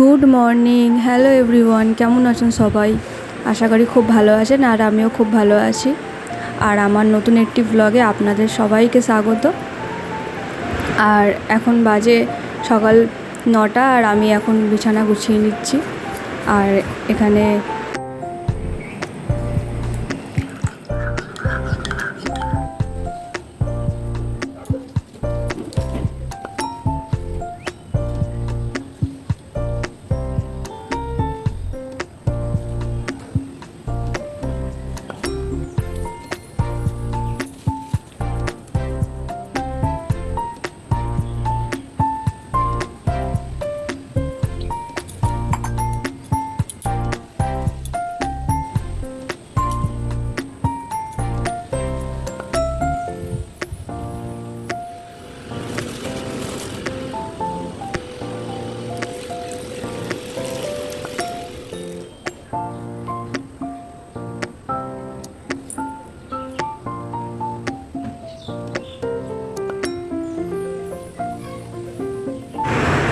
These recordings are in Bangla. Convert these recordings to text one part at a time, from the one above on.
গুড মর্নিং হ্যালো এভরিওয়ান কেমন আছেন সবাই? আশা করি খুব ভালো আছেন আর আমিও খুব ভালো আছি। আর আমার নতুন একটি ব্লগে আপনাদের সবাইকে স্বাগত। আর এখন বাজে সকাল নটা আর আমি এখন বিছানা গুছিয়ে নিচ্ছি। আর এখানে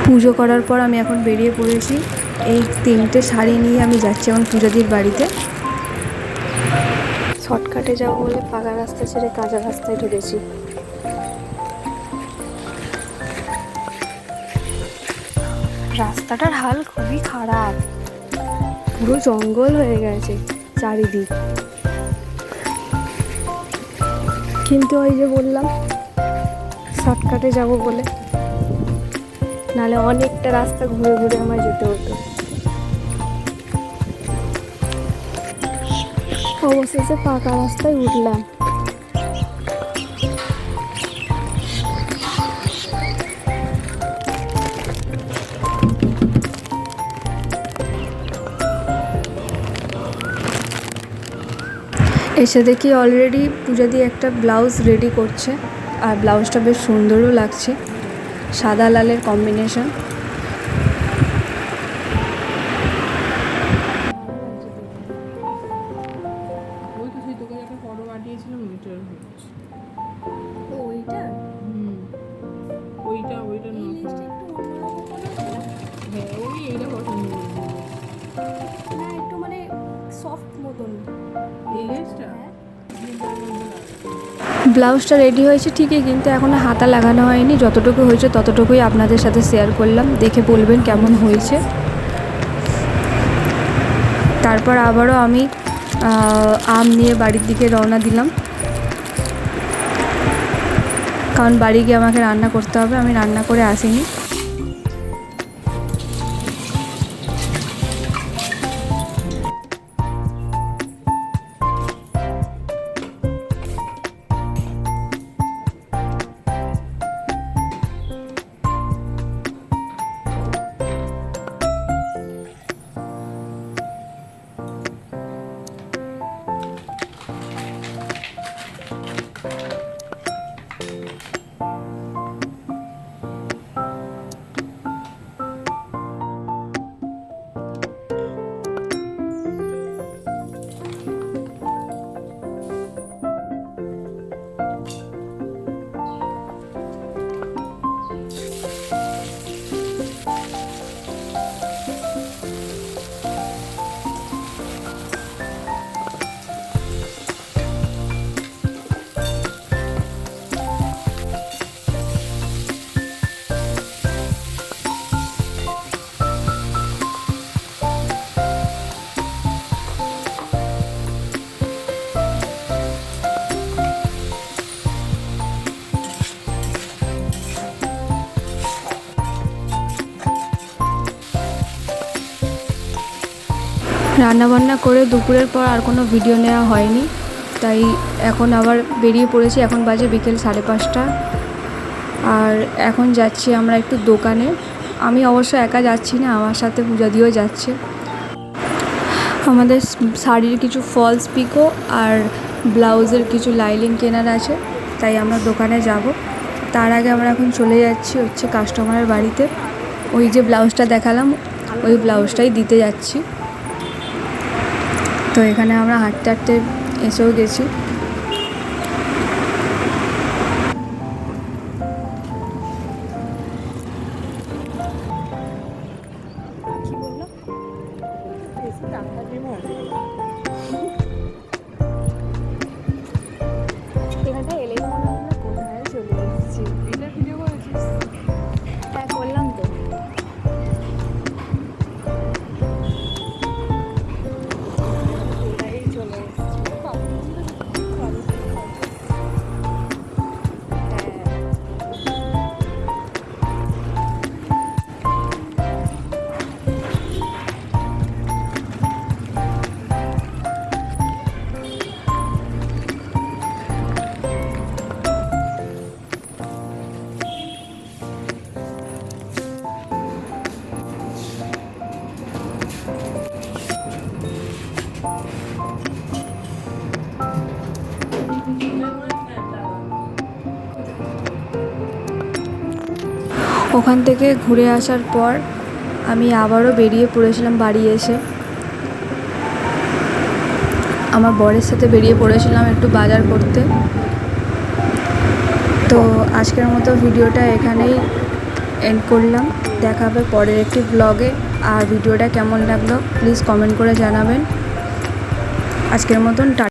পুজো করার পর আমি এখন বেরিয়ে পড়েছি। এই তিনটে শাড়ি নিয়ে আমি যাচ্ছি এখন পুজোদির বাড়িতে। শর্টকাটে যাব বলে পাকা রাস্তা ছেড়ে কাঁচা রাস্তায় ঢুকেছি। রাস্তাটার হাল খুবই খারাপ। পুরো জঙ্গল হয়ে গেছে চারিদিক। কিন্তু ওই যে বললাম, শর্টকাটে যাব বলে নাহলে অনেকটা রাস্তা ঘুরে ঘুরে আমার যেতে হতো। অবশেষে পাকা রাস্তায় উঠলাম। এসে দেখি অলরেডি পূজা দিয়ে একটা ব্লাউজ রেডি করছে, আর ব্লাউজটা বেশ সুন্দরও লাগছে। সাদা লালের কম্বিনেশন ওই তো সেই তোকে একটা ফটো পাঠিয়েছিলাম ওইটার ওইটা ওইটা ওইটা না হ্যাঁ মানে সফট মতন। এই লেসটা ব্লাউজটা রেডি হয়েছে ঠিকই, কিন্তু এখনও হাতা লাগানো হয়নি। যতটুকু হয়েছে ততটুকুই আপনাদের সাথে শেয়ার করলাম। দেখে বলবেন কেমন হয়েছে। তারপর আবারও আমি আম নিয়ে বাড়ির দিকে রওনা দিলাম। কারণ বাড়ি গিয়ে আমাকে রান্না করতে হবে, আমি রান্না করে আসিনি। রান্নাবান্না করে দুপুরের পর আর কোনো ভিডিও নেওয়া হয়নি। তাই এখন আবার বেরিয়ে পড়েছি। এখন বাজে বিকেল সাড়ে পাঁচটা। আর এখন যাচ্ছি আমরা একটু দোকানে। আমি অবশ্য একা যাচ্ছি না, আমার সাথে পূজা দিয়েও যাচ্ছে। আমাদের শাড়ির কিছু ফলস পিকো আর ব্লাউজের কিছু লাইলিং কেনার আছে। তাই আমরা দোকানে যাব। তার আগে আমরা এখন চলে যাচ্ছি হচ্ছে কাস্টমারের বাড়িতে। ওই যে ব্লাউজটা দেখালাম, ওই ব্লাউজটাই দিতে যাচ্ছি। তো এখানে আমরা হাঁটতে হাঁটতে এসেও গেছি। ওখান থেকে ঘুরে আসার পর আমি আবারও বেরিয়ে পড়েছিলাম বাড়ি এসে। আমার বরের সাথে বেরিয়ে পড়েছিলাম একটু বাজার করতে। তো আজকের মতো ভিডিওটা এখানেই এন্ড করলাম। দেখা হবে পরের একটি ব্লগে আর ভিডিওটা কেমন লাগল প্লিজ কমেন্ট করে জানাবেন। আজকের মতন